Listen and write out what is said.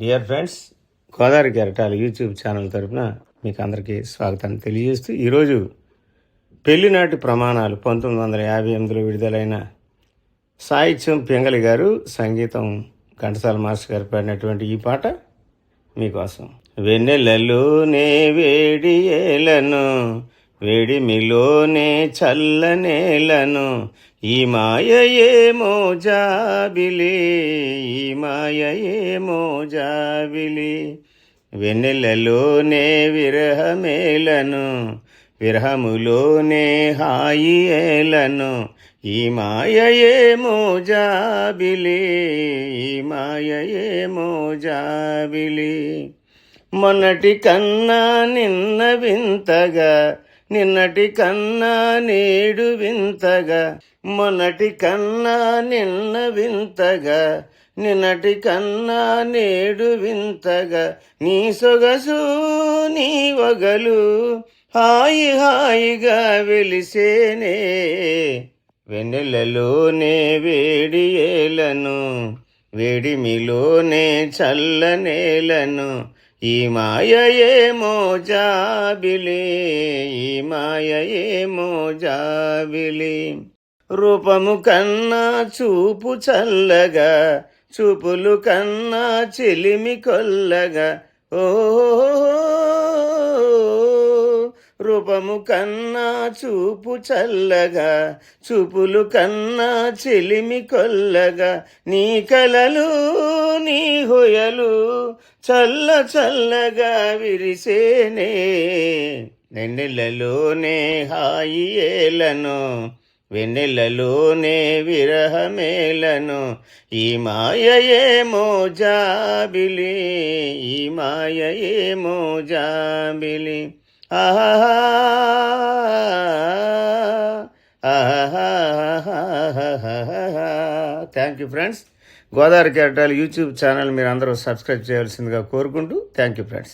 Dear friends Godavari గెరటాలు YouTube channel తరఫున మీకు అందరికీ స్వాగతాన్ని తెలియజేస్తూ ఈరోజు పెళ్ళినాటి ప్రమాణాలు పంతొమ్మిది వందల యాభై ఎనిమిదిలో విడుదలైన సాహిత్యం పింగళి గారు సంగీతం ఘంటసాల మాస్టర్ గారు పాడినటువంటి ఈ పాట మీకోసం. వెన్నెలలోనే వేడి ఏలను వేడిమిలోనే చల్లనేలను ఈ మాయ ఏమో జాబిలి ఈ మాయ ఏమో జాబిలి వెన్నెలలోనే విరహమేలను విరహములోనే హాయి ఏలను ఈ మాయ ఏమో జాబిలి ఈ మాయ ఏమో జాబిలి మొన్నటి కన్నా నిన్న వింతగా నిన్నటి కన్నా నేడు వింతగా మొన్నటి కన్నా నిన్న వింతగా నిన్నటి కన్నా నేడు వింతగా నీ సొగసు నీ వగలు హాయి హాయిగా వెలిసేనే. వెన్నెలలోనే వేడి ఏలను వేడిమిలోనే చల్లనేలను ఈ మాయ ఏమో జాబిలి ఈ మాయ జాబిలి రూపము కన్నా చూపు చల్లగా చూపులు కన్నా చెలిమి కొల్లగా. ఓ రూపము కన్నా చూపు చల్లగా చూపులు కన్నా చెలిమి కొల్లగా. నీ కలలు నీ హొయలు చల్ల చల్లగా విరిసేనే వెన్నెలలోనే హాయి ఏలను వెన్నెలలోనే విరహమేలను. ఈ మాయయేమో జాబిలి ఈ మాయయేమో జాబిలి. ఆహా ఆహా థ్యాంక్ యూ ఫ్రెండ్స్ గోదావరి కెరటాలు యూట్యూబ్ ఛానల్ మీరు అందరూ సబ్స్క్రైబ్ చేయాల్సిందిగా కోరుకుంటూ థ్యాంక్ యూ ఫ్రెండ్స్.